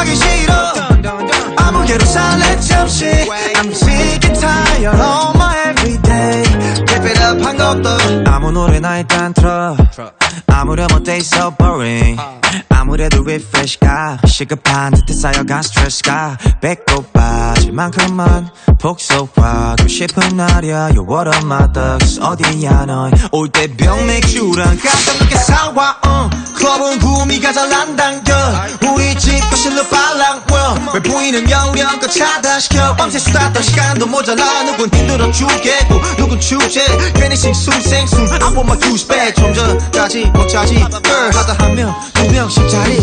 하기 싫어. 아무개로 살래 잠시 I'm sick and tired of my everyday. Keep it up 한 것도. 아무 노래나 일단 틀어. 아무렴 어때? So boring. 아무래도 refresh가 시급한 듯해 쌓여간 스트레스가 배꼽 빠질 만큼만 폭소하고 싶은 날이야. You're what of my thugs. 어디야 넌올때 병 맥주랑 깜짝 놀게 사와. uh. 클럽은 구미가 잘안 당겨 우리 집 거실로 빨랑 왜 보이는 영영껏 차단시켜. 밤새 수다 떨 시간도 모자라. 누군 힘들어 죽겠고 누군 주제. 괜히 싱숭생숭 I want my juice back 좀 전까지 못 자지. girl 하다 한 명 두 명씩 자리.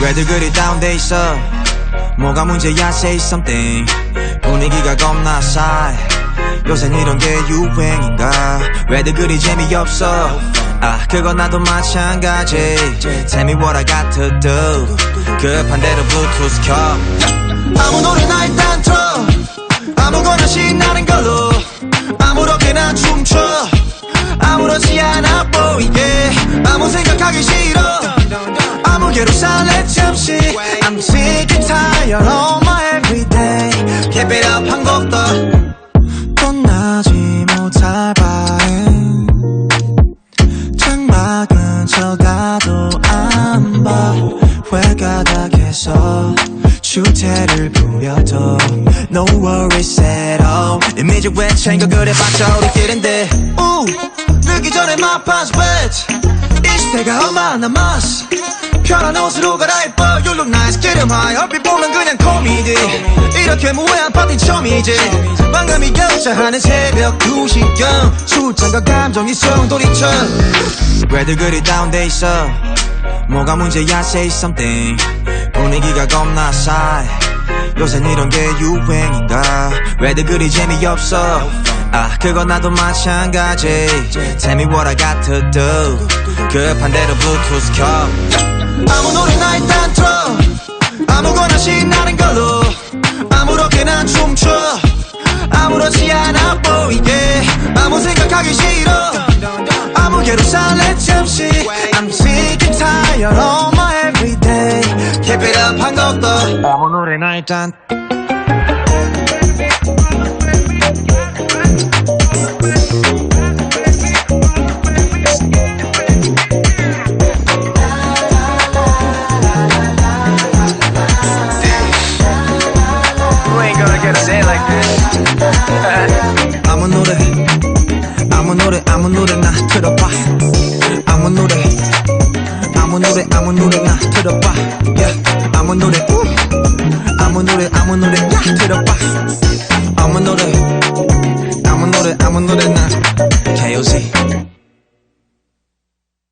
왜들 그리 다운돼 있어? 뭐가 문제야 say something. 분위기가 겁나 싸해 요새 이런 게 유행인가? 왜들 그리 재미없어? 아 그건 나도 마찬가지. Tell me what I got to do 급한 대로 블루투스 켜. 아무 노래나 일단 틀어. 아무거나 신나는 걸로. 아무렇게나 춤춰. 아무렇지 않아 보이게. 아무 생각하기 싫어. 아무개로 살래 잠시 주태를 부려도 No worries at all. 이미지 외쳐인 거 그래봤자 우리끼린데. 우 늦기 전에 my past wet 이 시대가 얼마 남았어 편한 옷으로 갈아입어. You look nice. 기름하여 얼핏 보면 그냥 코미디. 이렇게 무해한 파티 처음이지. 방금이 결자하는 새벽 2시경. 술잔과 감정이 소용돌이쳐. 왜들 그리 다운돼 있어? 뭐가 문제야? Say something 겁나 싸해 요새 이런 게 유행인가? 왜들 그리 재미없어? 아 그건 나도 마찬가지. Tell me what I got to do 급한 대로 블루투스 켜. 아무 노래나 일단 틀어 아무거나 신나는 걸로. 아무렇게나 춤춰. 아무렇지 않아 보이게. 아무 생각하기 싫어 it up, hang I'm on a night 아무 노래 아무 노래나 틀어봐. Yeah. 아무 노래 우. 아무 노래 아무 노래나 틀어봐.